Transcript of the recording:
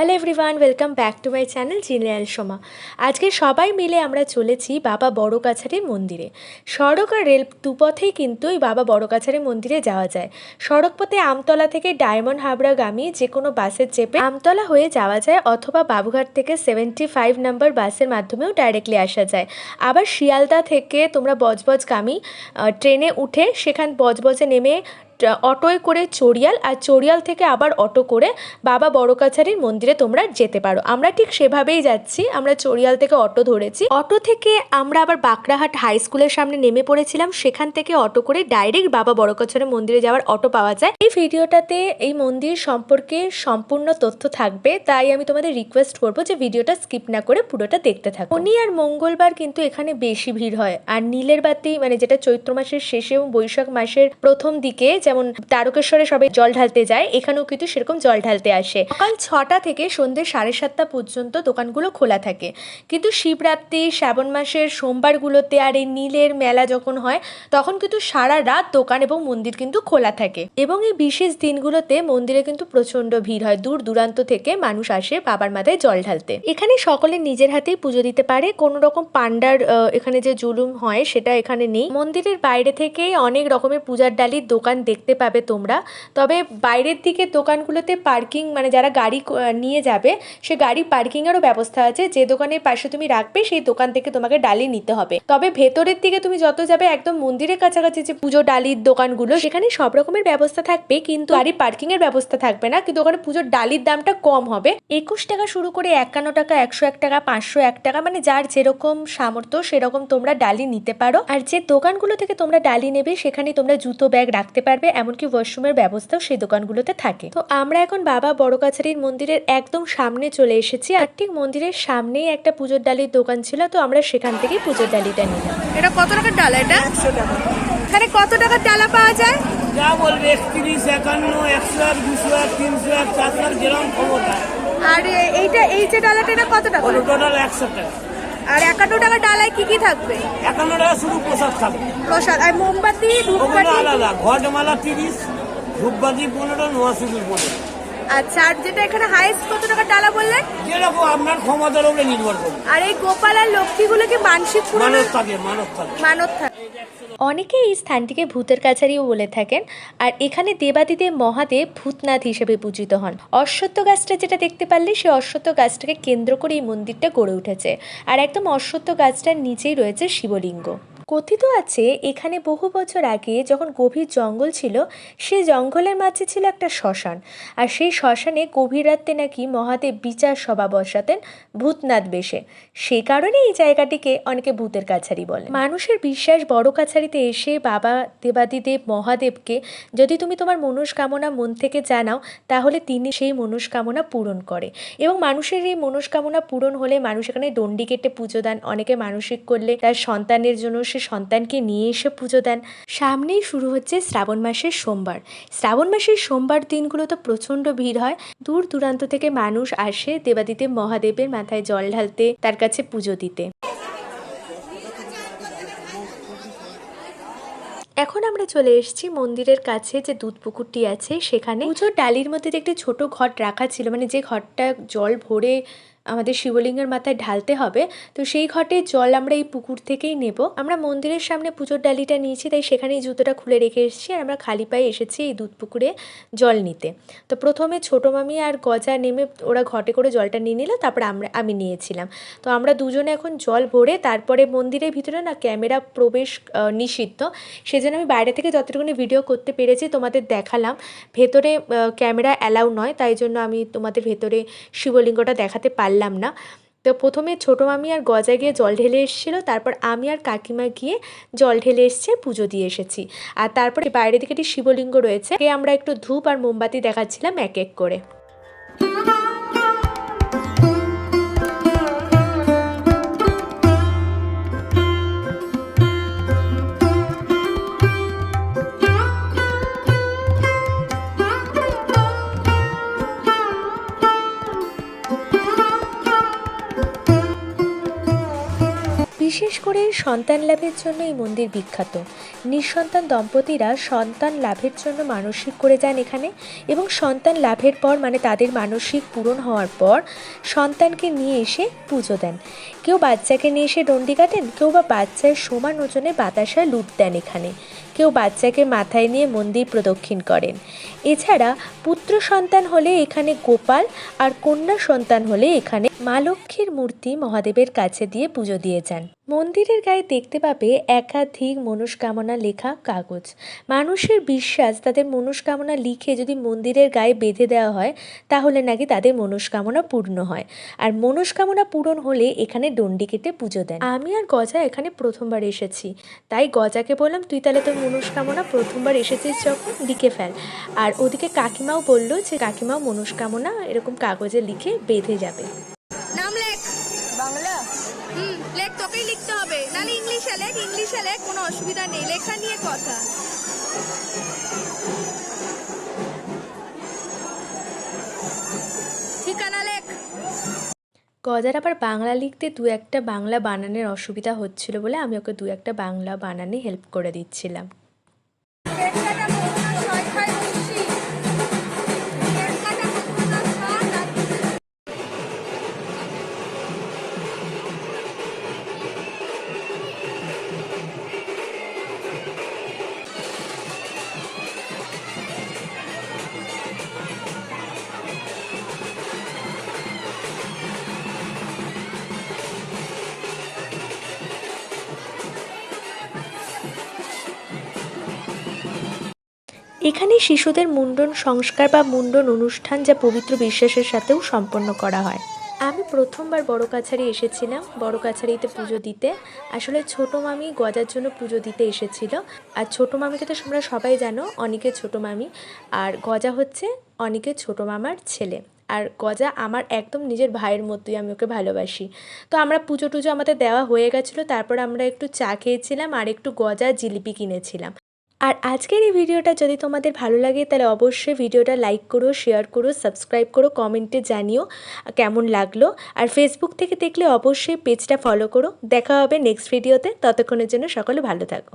Hello everyone welcome back to my channel জিনিয়াল Soma আজকে সবাই মিলে আমরা চলেছি বাবা বড় কাছারির মন্দিরে। সড়ক আর রেল দুপথেই কিন্তু এই বাবা বড় কাছারি মন্দিরে যাওয়া যায়। সড়ক পথে আমতলা থেকে ডায়মন্ড হাবড়াগামী যে কোনো বাসের চেপে আমতলা হয়ে যাওয়া যায় অথবা বাবুঘাট থেকে সেভেন্টি ফাইভ নাম্বার বাসের মাধ্যমেও ডাইরেক্টলি আসা যায়। আবার শিয়ালদা থেকে তোমরা বজবজগামী ট্রেনে উঠে সেখান বজবজে নেমে অটোয় করে চড়িয়াল আর চড়িয়াল থেকে আবার অটো করে বাবা বড় কাছারির মন্দিরে তোমরা যেতে পারো। আমরা ঠিক সেভাবেই যাচ্ছি। আমরা চড়িয়াল থেকে অটো ধরেছি। অটো থেকে আমরা আবার বাঁকড়াহাট হাই স্কুলের সামনে নেমে পড়েছিলাম। সেখান থেকে অটো করে ডাইরেক্ট বাবা বড় কাছারি মন্দিরে যাওয়ার অটো পাওয়া যায়। এই ভিডিওটাতে এই মন্দির সম্পর্কে সম্পূর্ণ তথ্য থাকবে। তাই আমি তোমাদের রিকোয়েস্ট করব যে ভিডিওটা স্কিপ না করে পুরোটা দেখতে থাকো। শনি আর মঙ্গলবার কিন্তু এখানে বেশি ভিড় হয়। আর নীলের বাতি মানে যেটা চৈত্র মাসের শেষে এবং বৈশাখ মাসের প্রথম দিকে যেমন তারকেশ্বরে সবাই জল ঢালতে যায়, এখানেও কিন্তু সেরকম জল ঢালতে আসে। সকাল ছটা থেকে সন্ধ্যে সাড়ে সাতটা পর্যন্ত দোকানগুলো খোলা থাকে। কিন্তু শিবরাত্রি, শ্রাবণ মাসের সোমবারগুলোতে আর এই নীলের মেলা যখন হয়, তখন কিন্তু সারা রাত দোকান এবং মন্দির কিন্তু খোলা থাকে। এবং এই বিশেষ দিনগুলোতে মন্দিরে কিন্তু প্রচণ্ড ভিড় হয়। দূর দূরান্ত থেকে মানুষ আসে বাবার মাথায় জল ঢালতে। এখানে সকলে নিজের হাতেই পুজো দিতে পারে। কোনো রকম পান্ডার এখানে যে জুলুম হয় সেটা এখানে নেই। মন্দিরের বাইরে থেকে অনেক রকমের পূজার ডালির দোকান দেখতে পাবে তোমরা। তবে বাইরের দিকে দোকানগুলোতে পার্কিং মানে যারা গাড়ি নিয়ে যাবে, সে গাড়ি পার্কিংয়েরও ব্যবস্থা আছে। যে দোকানের পাশে তুমি রাখবে, সেই দোকান থেকে তোমাকে ডালি নিতে হবে। তবে ভেতরের দিকে তুমি যত যাবে, একদম মন্দিরের কাছাকাছি যে পুজো ডালির দোকানগুলো, সেখানে সব রকমের ব্যবস্থা থাকবে। কিন্তু গাড়ি পার্কিং এর ব্যবস্থা থাকবে না। কিন্তু ওখানে পুজোর ডালির দামটা কম হবে। একুশ টাকা শুরু করে একান্ন টাকা, একশো এক টাকা, পাঁচশো এক টাকা মানে যার যেরকম সামর্থ্য, সেরকম তোমরা ডালি নিতে পারো। আর যে দোকানগুলো থেকে তোমরা ডালি নেবে সেখানে তোমরা জুতো ব্যাগ রাখতে পারবে। এমনকি ওয়াশরুমের ব্যবস্থাও সেই দোকানগুলোতে থাকে। তো আমরা এখন বাবা বড় কাছারির মন্দিরের একদম সামনে চলে এসেছি আর ঠিক মন্দিরের সামনেই একটা পুজোর ডালির দোকান ছিল তো আমরা সেখান থেকেই পুজোর ডালিটা নিলাম। এটা কত টাকার ডালা এটা? এখানে কত টাকার ডালা পাওয়া যায়? যা বলবে একত্রিশ একান্ন একশো এক দুশো এক তিনশো এক চারশো যেরকম ক্ষমতা। আর এইটা এই যে ডালাটা এটা কত টাকা? টোটাল একশো টাকা। আর একান্ন টাকা ডালায় কি কি থাকবে? একান্ন টাকা শুধু প্রসাদ থাকবে। প্রসাদ আর মোমবাতি ধূপকাঠি? আলাদা ঘটমালা তিরিশ ধূপবাতি পনেরো নোয়া সিঁদুর পনেরো। আচ্ছা আর যেটা এখানে হাইস্ট কত টাকা ডালা বললেন যেরকম আপনার ক্ষমতার উপরে নির্ভর করে আর এই গোপাল আর লক্ষ্মীগুলো কি মানসিক মানত থাকে মানত থাকে। মানত থাকে। অনেকে এই স্থানটিকে ভূতের কাছারিও বলে থাকেন, আর এখানে দেবাদিদেব মহাদেব ভূতনাথ হিসেবে পূজিত হন। অশ্বত্থ গাছটা যেটা দেখতে পারলে, সে অশ্বত্থ গাছটাকে কেন্দ্র করে এই মন্দিরটা গড়ে উঠেছে। আর একদম অশ্বত্থ গাছটার নিচেই রয়েছে শিবলিঙ্গ। কথিত আছে, এখানে বহু বছর আগে যখন গভীর জঙ্গল ছিল সেই জঙ্গলের মাঝে ছিল একটা শ্মশান। আর সেই শ্মশানে গভীর রাত্রে নাকি মহাদেব বিচার সভা বসাতেন ভূতনাথ বেশে। সে কারণে এই জায়গাটিকে অনেকে ভূতের কাছারি বলে। মানুষের বিশ্বাস বড় কাছারিতে এসে বাবা দেবাদিদেব মহাদেবকে, যদি তুমি তোমার মনস্কামনা মন থেকে জানাও, তাহলে তিনি সেই মনস্কামনা পূরণ করে। এবং মানুষের এই মনস্কামনা পূরণ হলে মানুষ এখানে দণ্ডি কেটে পুজো দেন। অনেকে মানসিক করলে তার সন্তানের জন্য সে সন্তানকে নিয়ে এসে পুজো দেন। সামনেই শুরু হচ্ছে শ্রাবণ মাসের সোমবার। শ্রাবণ মাসের সোমবার দিনগুলো তো প্রচণ্ড ভিড় হয়। দূর দূরান্ত থেকে মানুষ আসে দেবাদিদেব মহাদেবের মাথায় জল ঢালতে, তার কাছে পুজো দিতে। এখন আমরা চলে এসেছি মন্দিরের কাছে যে দুধ পুকুরটি আছে, সেখানে। পুজোর ডালির মধ্যে একটি ছোট ঘট রাখা ছিল মানে যে ঘরটা জল ভরে আমাদের শিবলিঙ্গের মাথায় ঢালতে হবে। তো সেই ঘটে জল আমরা এই পুকুর থেকেই নেব। আমরা মন্দিরের সামনে পুজোর ডালিটা নিয়েছি, তাই সেখানেই জুতোটা খুলে রেখে এসেছি আর আমরা খালি পায়ে এসেছি এই দুধ পুকুরে জল নিতে। তো প্রথমে ছোটো মামি আর গজা নেমে ওরা ঘটে করে জলটা নিয়ে নিল, তারপর আমরা, আমি নিয়েছিলাম। তো আমরা দুজনে এখন জল ভরে তারপরে মন্দিরের ভিতরে না ক্যামেরা প্রবেশ নিষিদ্ধ। সেজন্য আমি বাইরে থেকে যতটুকুনি ভিডিও করতে পেরেছি তোমাদের দেখালাম। ভেতরে ক্যামেরা অ্যালাউ নয়, তাই জন্য আমি তোমাদের ভেতরে শিবলিঙ্গটা দেখাতে পারলাম না। তো প্রথমে ছোটো মামি আর গজা গিয়ে জল ঢেলে এসেছিল, তারপর আমি আর কাকিমা গিয়ে জল ঢেলে এসছে, পুজো দিয়ে এসেছি। আর তারপরে বাইরে দিকে একটি শিবলিঙ্গ রয়েছে আমরা একটু ধূপ আর মোমবাতি দেখাচ্ছিলাম এক এক করে। বিশেষ করে সন্তান লাভের জন্য এই মন্দির বিখ্যাত। নিঃসন্তান দম্পতিরা সন্তান লাভের জন্য মানসিক করে যান এখানে এবং সন্তান লাভের পর মানে তাদের মানসিক পূরণ হওয়ার পর, সন্তানকে নিয়ে এসে পুজো দেন। কেউ বাচ্চাকে নিয়ে এসে ডন্ডি কাটেন, কেউ বা বাচ্চার সমান ওজনে বাতাসা লুট দেন এখানে। কেউ বাচ্চাকে মাথায় নিয়ে মন্দির প্রদক্ষিণ করেন। এছাড়া পুত্র সন্তান হলে এখানে গোপাল আর কন্যা সন্তান হলে এখানে মা লক্ষ্মীর মূর্তি মহাদেবের কাছে দিয়ে পুজো দিয়ে যান। মন্দিরের গায়ে দেখতে পাবে একাধিক মনস্কামনা লেখা কাগজ। মানুষের বিশ্বাস তাদের মনস্কামনা লিখে যদি মন্দিরের গায়ে বেঁধে দেওয়া হয়, তাহলে নাকি তাদের মনস্কামনা পূর্ণ হয়। আর মনস্কামনা পূরণ হলে এখানে ডন্ডি কেটে পুজো দেন। আমি আর গজা এখানে প্রথমবার এসেছি। তাই গজাকে বললাম, তুই তাহলে তোর মনস্কামনা প্রথমবার এসেছিস যখন, লিখে ফেল। আর ওদিকে কাকিমাও বলল যে, কাকিমাও মনস্কামনা এরকম কাগজে লিখে বেঁধে যাবে। নাম লেখ লিখতে হবে। নাহলে ইংলিশে লেখ ইংলিশে লেখ কোনো অসুবিধা নেই। লেখা নিয়ে কথা। ঠিকানা লেখ। গজার আবার বাংলা লিখতে দু একটা বাংলা বানানের অসুবিধা হচ্ছিল বলে আমি ওকে দু একটা বাংলা বানানে হেল্প করে দিচ্ছিলাম। এখানে শিশুদের মুন্ডন সংস্কার বা মুন্ডন অনুষ্ঠান যা পবিত্র বিশ্বাসের সাথেও সম্পন্ন করা হয়। আমি প্রথমবার বড় কাছারি এসেছিলাম। বড় কাছারিতে পুজো দিতে। আসলে ছোটো মামি গজার জন্য পুজো দিতে এসেছিল। আর ছোটো মামিকে তো তোমরা সবাই জানো অনেকের ছোটো মামি। আর গজা হচ্ছে অনেকের ছোটো মামার ছেলে। আর গজা আমার একদম নিজের ভাইয়ের মতোই, আমি ওকে ভালোবাসি। তো আমরা পুজো টুজো আমাদের দেওয়া হয়ে গেছিল। তারপর আমরা একটু চা খেয়েছিলাম আর একটু গজা জিলিপি কিনেছিলাম। আর আজকের এই ভিডিওটা যদি তোমাদের ভালো লাগে, তাহলে অবশ্যই ভিডিওটা লাইক করো শেয়ার করো সাবস্ক্রাইব করো কমেন্টে জানিও কেমন লাগল। আর ফেসবুক থেকে দেখলে অবশ্যই পেজটা ফলো করো। দেখা হবে নেক্সট ভিডিওতে ততক্ষণের জন্য সকলে ভালো থাকো।